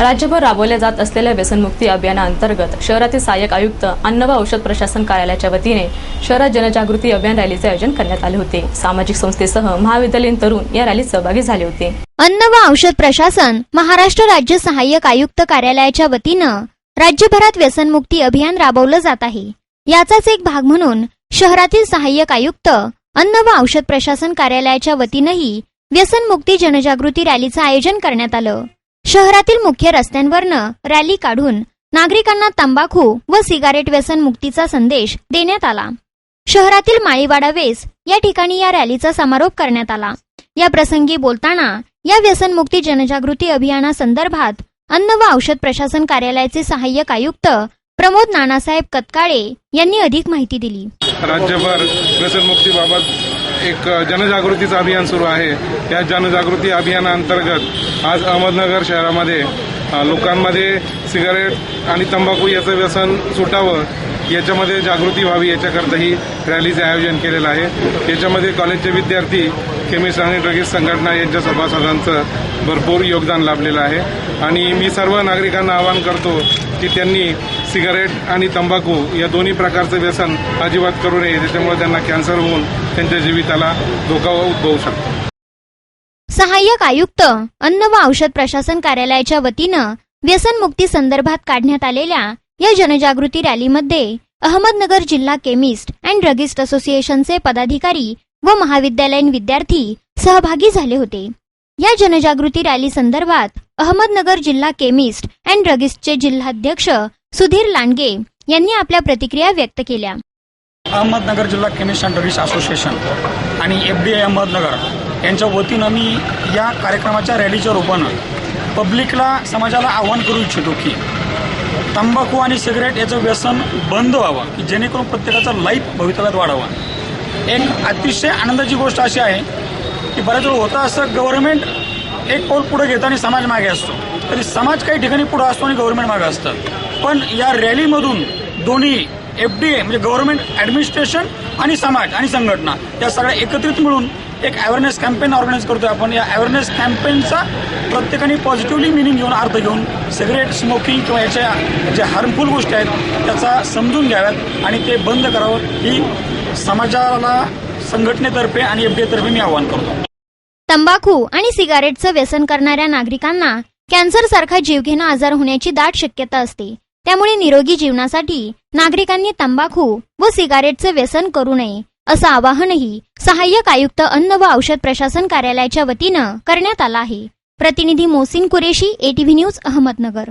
राज्यभर राबवल्या जात असलेल्या व्यसनमुक्ती अभियानाअंतर्गत शहरातील सहाय्यक आयुक्त अन्न व औषध प्रशासन कार्यालयाच्या वतीने शहरात जनजागृती अभियान रॅलीचे आयोजन करण्यात आले होते. सामाजिक संस्थेसह महाविद्यालयीन तरुण या रॅलीत सहभागी झाले होते. अन्न व औषध प्रशासन महाराष्ट्र राज्य सहाय्यक आयुक्त कार्यालयाच्या वतीनं राज्यभरात व्यसनमुक्ती अभियान राबवलं जात आहे. याचाच एक भाग म्हणून शहरातील सहाय्यक आयुक्त अन्न व औषध प्रशासन कार्यालयाच्या वतीनंही व्यसनमुक्ती जनजागृती रॅलीचं आयोजन करण्यात आलं. शहरातील मुख्य रस्त्यांवरनं रॅली काढून नागरिकांना तंबाखू व सिगारेट व्यसन मुक्तीचा संदेश देण्यात आला. शहरातील माळीवाडा वेस या ठिकाणी या रॅलीचा समारोप करण्यात आला. या प्रसंगी बोलताना या व्यसनमुक्ती जनजागृती अभियानासंदर्भात अन्न व औषध प्रशासन कार्यालयाचे सहाय्यक आयुक्त प्रमोद नानासाहेब कतकाळे यांनी अधिक माहिती दिली. राज्यभर व्यसनमुक्तीबाबत एक जनजागृतीचं अभियान सुरू आहे. या जनजागृती अभियानाअंतर्गत आज अहमदनगर शहरामध्ये लोकांमध्ये सिगारेट आणि तंबाखू याचं व्यसन सुटावं याच्यामध्ये जागृती व्हावी याच्याकरता ही रॅलीचं आयोजन केलेलं आहे. याच्यामध्ये कॉलेजचे विद्यार्थी केमिस्ट आणि ड्रगिस्ट संघटना यांच्या सभासदांचं भरपूर योगदान लाभलेलं आहे. आणि मी सर्व नागरिकांना आवाहन करतो की त्यांनी सिगारेट आणि तंबाखू या दोन्ही प्रकारचं व्यसन अजिबात करू नये. त्याच्यामुळे त्यांना कॅन्सर होऊन त्यांच्या जीविताला धोका उद्भवू शकतो. सहाय्यक आयुक्त अन्न व औषध प्रशासन कार्यालयाच्या वतीनं व्यसनमुक्ती संदर्भात काढण्यात आलेल्या या जनजागृती रॅलीमध्ये अहमदनगर जिल्हा केमिस्ट अँड ड्रगिस्ट असोसिएशनचे पदाधिकारी व महाविद्यालयीन विद्यार्थी सहभागी झाले होते. या जनजागृती रॅली संदर्भात अहमदनगर जिल्हा केमिस्ट अँड ड्रगिस्टचे जिल्हाध्यक्ष सुधीर लांडगे यांनी आपल्या प्रतिक्रिया व्यक्त केल्या. अहमदनगर जिल्हा केमिस्ट अँड ड्रगिस्ट असोसिएशन आणि एफ डी अहमदनगर यांच्या वतीनं मी या कार्यक्रमाच्या रॅलीच्या रूपानं पब्लिकला समाजाला आव्हान करू इच्छितो की तंबाखू आणि सिगरेट याचं व्यसन बंद व्हावं की जेणेकरून प्रत्येकाचं लाईफ भवितव्यात वाढावं. एक अतिशय आनंदाची गोष्ट अशी आहे की बऱ्याच वेळ होतं असं गव्हर्नमेंट एक पाऊल पुढे घेतं आणि समाज मागे असतो. तरी समाज काही ठिकाणी पुढे असतो आणि गव्हर्नमेंट मागे असतं. पण या रॅलीमधून दोन्ही एफ डी ए म्हणजे गव्हर्नमेंट ॲडमिनिस्ट्रेशन आणि समाज आणि संघटना या सगळ्या एकत्रित मिळून एक अवेअरनेस कॅम्पेन ऑर्गनाईज करतोय आपण. या अवेअरनेस कॅम्पेनचा प्रत्येकाने पॉझिटिव्हली मिनिंग घेऊन अर्थ घेऊन सिगरेट स्मोकिंग किंवा याच्या ज्या हार्मफुल गोष्टी आहेत त्याचा समजून घ्याव्यात आणि ते बंद करावं ही समाजाला संघटनेतर्फे आणि एफ डी मी आवाहन करतो. तंबाखू आणि सिगारेटचं व्यसन करणाऱ्या नागरिकांना कॅन्सर सारखा जीवघेणा आजार होण्याची दाट शक्यता असते. त्यामुळे निरोगी जीवनासाठी नागरिकांनी तंबाखू व सिगारेटचं व्यसन करू नये. असं आवाहनही सहाय्यक आयुक्त अन्न व औषध प्रशासन कार्यालयाच्या वतीनं करण्यात आलं आहे. प्रतिनिधी Mosin Qureshi ATV news Ahmednagar.